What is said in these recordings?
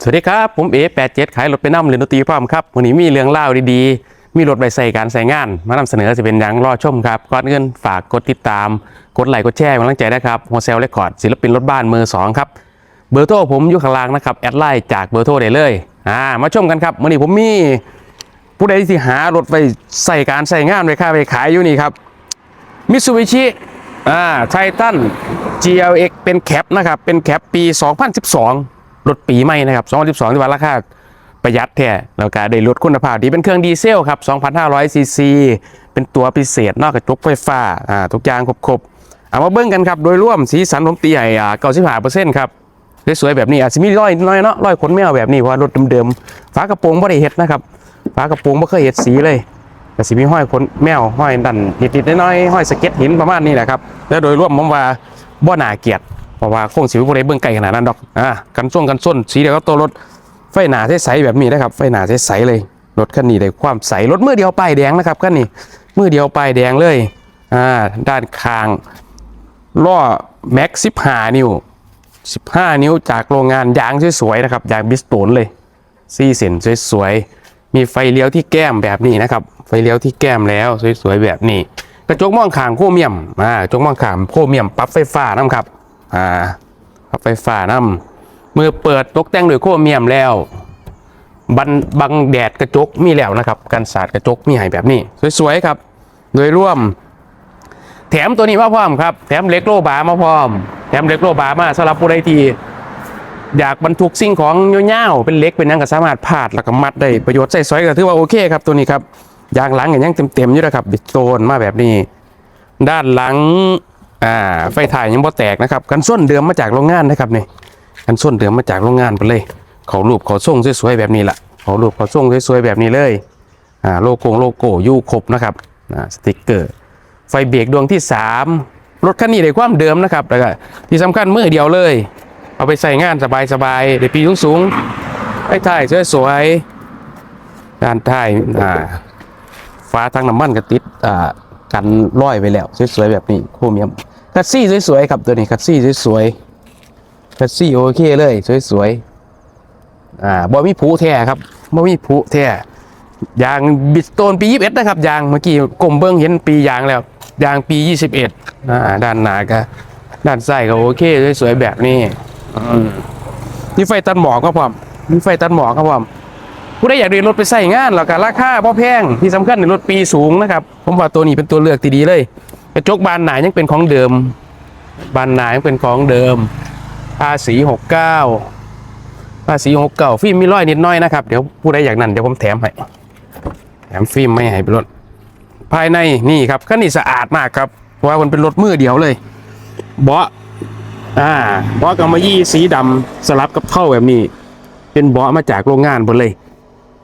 สวัสดีครับ ผมเอ87ขายรถไปน่ำเรียนดนตรีพร้อมครับวันนี้มีเรื่องเล่าดีๆ มีรถไปใส่การใส่งาน มานำเสนอจะเป็นย่างรอชมครับก่อนเงินฝากกดติดตาม กดไลค์กดแชร์กำลังใจนะครับโฮเซลเรคคอร์ดศิลปินรถบ้านมือสองครับ เบอร์โทรผมอยู่ข้างล่างนะครับ แอดไลน์จากเบอร์โทรได้เลยอ่ามาชมกันครับวันนี้ผมมีผู้ใดที่หารถไปใส่การใส่งานไปค่าไปขายอยู่นี่ครับมิตซูบิชิอ่าไททัน GLX เป็นแคปนะครับเป็นแคปปี 2012 รถปีใหม่นะครับ2012ที่ว่าราคาประหยัดแท้แล้วก็ได้ลดคุณภาพดีเป็นเครื่องดีเซลครับ2,500ซีซีเป็นตัวพิเศษนอกกระจกไฟฟ้าอ่าทุกอย่างครบๆเอามาเบิ้งกันครับ โดยร่วมสีสันผมตีให้อ่า95%ครับสวยๆแบบนี้อาจจะมีรอยน้อยเนาะรอยขนแมวแบบนี้เพราะรถเดิมๆฝากระโปรงบ่ได้เฮ็ดนะครับฝากระโปรงบ่เคยเฮ็ดสีเลยแต่สิมีห้อยขนแมวห้อยดันนิดๆน้อยๆห้อยสเก็ตหินประมาณนี้แหละครับแล้วโดยรวมผมว่าบ่น่าเกียดเพ ราะว่าโคงสิบ่ได้เบิ่งไกลขนาดนั้นดอกอ่ากันส่งกันส้นสีเดียวกับตัวรถไฟหนาใสๆแบบนี้นะครับไฟหนาใสๆเลยรถคันนี้ได้ความใสรถมือเดียวป้ายแดงนะครับคันนี้มือเดียวป้ายแดงเลยอ่าด้านข้างล้อแม็ก15นิ้ว15นิ้วจากโรงงานยางสวยๆนะครับยางบิสโตนเลยซี่เส้นสวยๆมีไฟเลี้ยวที่แก้มแบบนี้นะครับไฟเลี้ยวที่แก้มแล้วสวยๆแบบนี้กระจกมองข้างโคเมียมอ่ากระจกมองข้างโคเมียมปรั๊บไฟฟ้านํครับ อ่าปรั๊บไฟฟ้านํมือเปิดตกแต่งด้วยโครเมียมแล้ว บันบังแดดกระจกมีแล้วนะครับกันสาดกระจกมีให้แบบนี้ สวยๆครับ โดยร่วม แถมตัวนี้มาพร้อมครับแถมเล็กโลบาร์มาพร้อม แถมเล็กโลบาร์มาสำหรับผู้ใดที่อยากบรรทุกสิ่งของเงาวๆเป็นเล็กเป็นหยังก็สามารถพาดแล้วก็มัดได้ประโยชน์ใส่สอยก็ถือว่าโอเคครับตัวนี้ครับยางหลังอย่างยังเต็มๆอยู่นะครับบิดโซนมาแบบนี้ ด้านหลัง อ่าไฟถ่ายยังบ่แตกนะครับกันส้นเดิมมาจากโรงงานนะครับนี่กันส้นเดิมมาจากโรงงานไปเลย เขารูปเขาส่งสวยๆแบบนี้ละเขารูปเขาส่งสวยๆแบบนี้เลยอ่าโลโก้โลโก้อยู่ครบนะครับอ่าสติกเกอร์ ไฟเบรกดวงที่ 3 รถคันนี้ได้ความเดิมนะครับแล้วก็ที่สำคัญมือเดียวเลย เอาไปใส่งานสบายๆได้ปีสูงๆไอ้ท้ายสวยๆด้านท้ายอ่าฟ้าทางน้ำมันก็ติดอ่ากันร้อยไปแล้วสวยๆแบบนี้โครเมียม คัสซี่สวยๆครับตัวนี้คัสซี่สวยๆคัสซี่โอเคเลยสวยๆอ่าบอมีผูแท้ครับบอมีผูแท้ยางบิดโตนปี 21 นะครับยางเมื่อกี้กลมเบิ้งเห็นปียางแล้วยางปี 21อ่าด้านหน้าก็ด้านซ้ายก็โอเคสวยๆแบบนี้มีไฟตัดหมอกครับผมมีไฟตัดหมอกครับผมผู้ใดอยากได้รถไปใส่งานแล้วก็ราคาพอแพงที่สำคัญในรถปีสูงนะครับ ผมว่าตัวนี้เป็นตัวเลือกที่ดีเลย กระจกบานหนายังเป็นของเดิม บานหนายังเป็นของเดิม ภาษีหกเก้าภาษีหกเก้าฟิล์มมีร้อยนิดน้อยนะครับ เดี๋ยวผู้ใดอยากนั่นเดี๋ยวผมแถมให้ แถมฟิล์มไม่ให้เป็นรถภายในนี่ครับคันนี้สะอาดมากครับ เพราะว่ามันเป็นรถมือเดียวเลย เบาะ อ่า เบาะกำมะยี่สีดำสลับกับเท่าแบบนี้ เป็นเบาะมาจากโรงงานหมดเลย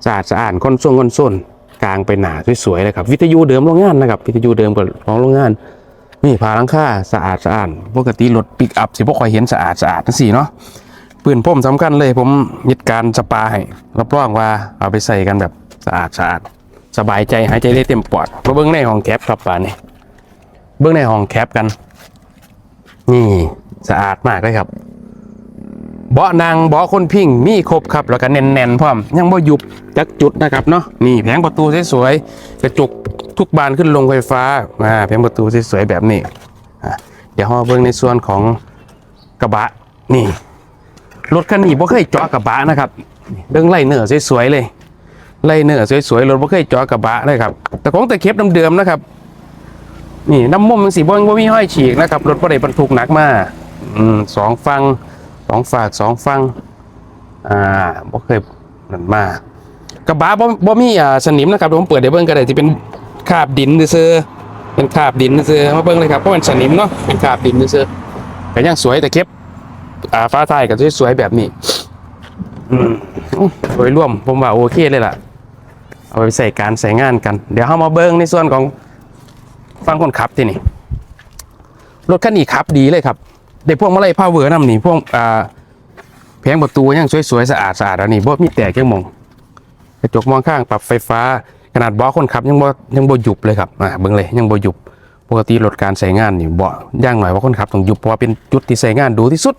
สะอาดสะอาดคอนโซลคอนโซล กลางไปหนาสวยๆเลยครับ วิทยุเดิมโรงงานนะครับ วิทยุเดิมกับของโรงงาน นี่พาลังค่าสะอาดสะอาดปกติรถปิกอัพสิบ่ค่อยเห็นสะอาดสะอาดทั้งสี่เนาะปืนพ่มสำคัญเลยผมยึดการสปาให้รับรองว่าเอาไปใส่กันแบบสะอาดสะอาดสบายใจหายใจได้เต็มปอดมาเบิ้องในห้องแคปครับป่านนี้เบิ้องในห้องแคปกัน นี่สะอาดมากเลยครับ เบาะนางเบาะคนพิงมีครบครับแล้วก็แน่นๆพร้อมยังบ่ยุบจักจุดนะครับเนาะนี่แผงประตูสวยๆกระจกทุกบานขึ้นลงไฟฟ้าอ่าแผงประตูสวยๆแบบนี้เดี๋ยวเราเบิ่งในส่วนของกระบะนี่รถคันนี้บ่เคยจาะกระบะนะครับเบิ่งไล่เนื้อสวยๆเลยไล่เนื้อสวยๆรถบ่เคยจาะกระบะเลยครับแต่ของแต่เข็บเดิมๆนะครับนี่น้ำมุมมันสีบ่งบ่มีห้อยฉีกนะครับรถบ่ได้บรรทุกหนักมาอืมสองฟัง สองฝากสองฟังอ่าบ่เคยนั่นมากระบะบ่บ่มีอ่าสนิมนะครับผมเปิดให้เบิ่งก็ได้ที่เป็นคราบดินซื่อเป็นคราบดินซื่อมาเบิ่งเลยครับเพราะมันสนิมเนาะเป็นคราบดินซื่อก็ยังสวยแต่เก็บอ่าฟ้าท้ายก็สวยแบบนี้อืมโดยรวมผมว่าโอเคเลยล่ะ เอาไปใส่การใส่งานกัน เดี๋ยวเฮามาเบิ่งในส่วนของฟังคนขับที่นี่ รถคันนี้ขับดีเลยครับ ได้พวกมาลัยพาเวอร์นำนี่พวกอ่าแผงประตูยังสวยๆสะอาดสะอาดอันนี้บ่มีแตกยังมองกระจกมองข้างปรับไฟฟ้าขนาดเบาะคนขับ ยังบ่ยังบ่หยุบเลยครับอ่าเบิ่งเลยยังบ่หยุบปกติรถการใช้งานนี่เบาะย่างหน่อยว่าคนขับต้องหยุบเพราะเป็นจุดที่ใช้งานดูที่สุด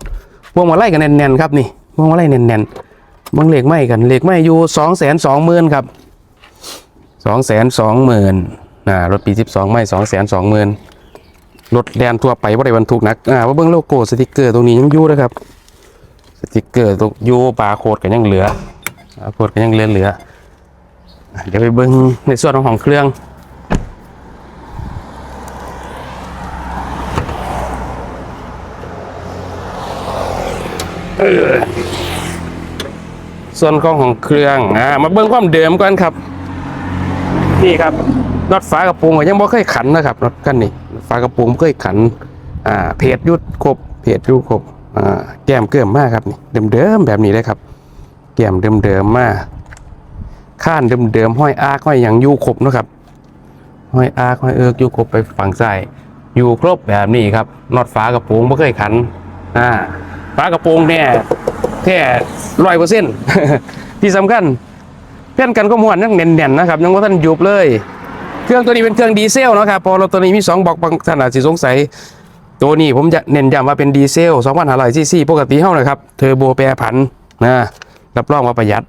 พวงมาลัยก็แน่นๆครับนี่พวงมาลัยแน่นเบิ่งเหลขไม่กันเหลขไม่อยู่สองแสนสองหมื่นครับสองแสนสองหมื่นอ่ารถปีสิบสองไม่สองแสนสองหมื่น รถแดนทั่วไปว่าได้บรรทุกหนักอ่าว่าเบิ่งโลโก้สติกเกอร์ตรงนี้ยังอยู่นะครับ สติกเกอร์ตรงอยู่บาร์โค้ดกันยังเหลือบาร์โค้ดกันยังเหลือเหลืออะเดี๋ยวไปเบิ่งในส่วนของของเครื่องส่วนของของเครื่องอ่ามาเบิ่งความเดิมก่อนครับ นี่ครับน็อตฝากระโปรงก็ยังบ่เคยขันนะครับน็อตกันนี่น็อต ฝากระโปรงบ่เคยขันอ่าเพจยุดครบเพจยุดครบอ่าแก้มเกิ่มมากครับนี่เดิมๆแบบนี้เลยครับ แก้มเดิมๆมากข้านเดิมๆห้อยอาร์คห้อยหยังยู่ครบนะครับห้อยอาร์คห้อยเอิกอยู่ครบไปฝั่งซ้ายอยู่ครบแบบนี้ครับน็อตฝากระโปรงบ่เคยขันอ่าฝากระโปรงเนี่ยแค่ร้อยเปอร์เซ็นต์ที่สำคัญเพื่อนกันก็มวนยังแน่นๆนะครับยังว่าท่านยุบเลย เครื่องตัวนี้เป็นเครื่องดีเซลนะครับพอรถตัวนี้มี2บอกบางท่านอาจจะสงสัย ตัวนี้ผมจะเน้นย้ำว่าเป็นดีเซล2,500ซีซีปกติเท่านะครับเทอร์โบแปรผันนะรับรองว่าประหยัด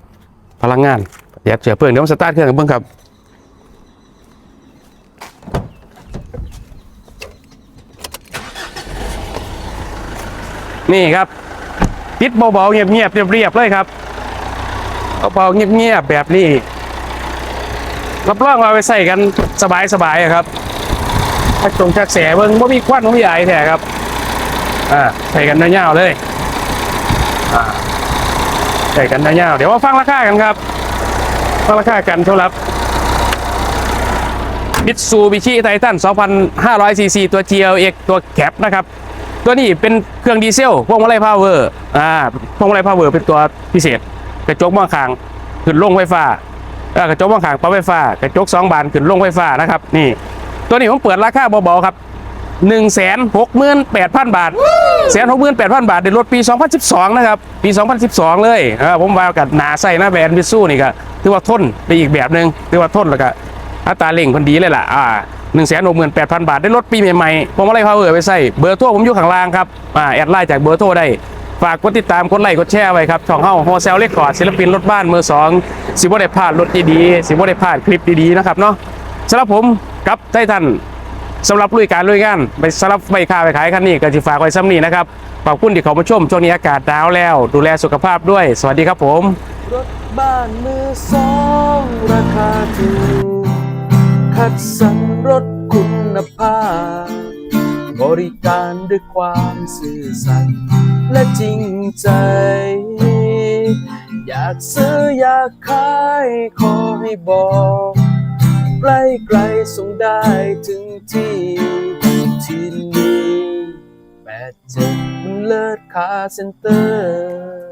พลังงานประหยัดเชื้อเพลิงเดี๋ยวผมสตาร์ทเครื่องกันเบิ่งครับนี่ครับติดเบาๆเงียบๆเรียบๆเลยครับเบาๆเงียบๆแบบนี้ รับรองว่าไปใส่กันสบายๆอะครับชักจงชักแสเบิ่งว่ามีควันว่ามีไอแท้ครับอ่าใส่กันยาวเลยอ่าใส่กันยาวเดี๋ยวมาฟังราคากันครับฟังราคากันเท่ารับมิตซูบิชิไททัน2,500ซีซีตัว GLX ตัวแคปนะครับ ตัวนี้เป็นเครื่องดีเซลพวงมาลัยพาวเวอร์อ่าพวงมาลัยพาวเวอร์เป็นตัวพิเศษกระจกมองข้างขึ้นลงไฟฟ้า กระจกมองข้างปั๊มไฟฟ้ากระจกสองบานขึ้นลงไฟฟ้านะครับ นี่ ตัวนี้ผมเปิดราคาเบาๆครับ1นึ่งแสนหกหมื่นแปดพันบาทแสนหกหมื่นแปดพันบาทในรถปี 2012 นะครับ ปี 2012 เลยเผมว่ากับหนาใส่หน้าแบรนด์มิซูนี่ก็ถือว่าทนไปอีกแบบหนึ่งถือว่าทนแล้วก็อัตราเร่งคนดีเลยล่ะอ่าหนึ่งแสนหกหมื่นแปดพันบาทได้รถปีใหม่ๆผมอะไรพาวเวอร์ไปใส่เบอร์โทรผมอยู่ข้างล่างครับอ่าแอดไลน์จากเบอร์โทรได้ ฝากกดติดตามกดไลค์กดแชร์ไว้ครับช่องเฮาโฮเซลเลคคอร์ดศิลปินรถบ้านมือสองสิบ่ได้พลาดรถดีๆสิบ่ได้พลาดคลิปดีๆนะครับเนาะสำหรับผมกับไททันสำหรับลุยการลุยงานไปสำหรับไปค้าไปขายคันนี้ก็จะฝากไว้ซ้ำนี้นะครับขอบคุณที่เขามาชมช่วงนี้อากาศหนาวแล้ว ดูแลสุขภาพด้วย สวัสดีครับผมรถบ้านมือสองราคาถูกคัดสรรรถคุณภาพ บริการด้วยความซื่อสัตย์และจริงใจ อยากซื้ออยากขายขอให้บอกใกล้ไกลส่งได้ถึงที่ที่นี่แปดเจ็ดมันเลิศคาเซ็นเตอร์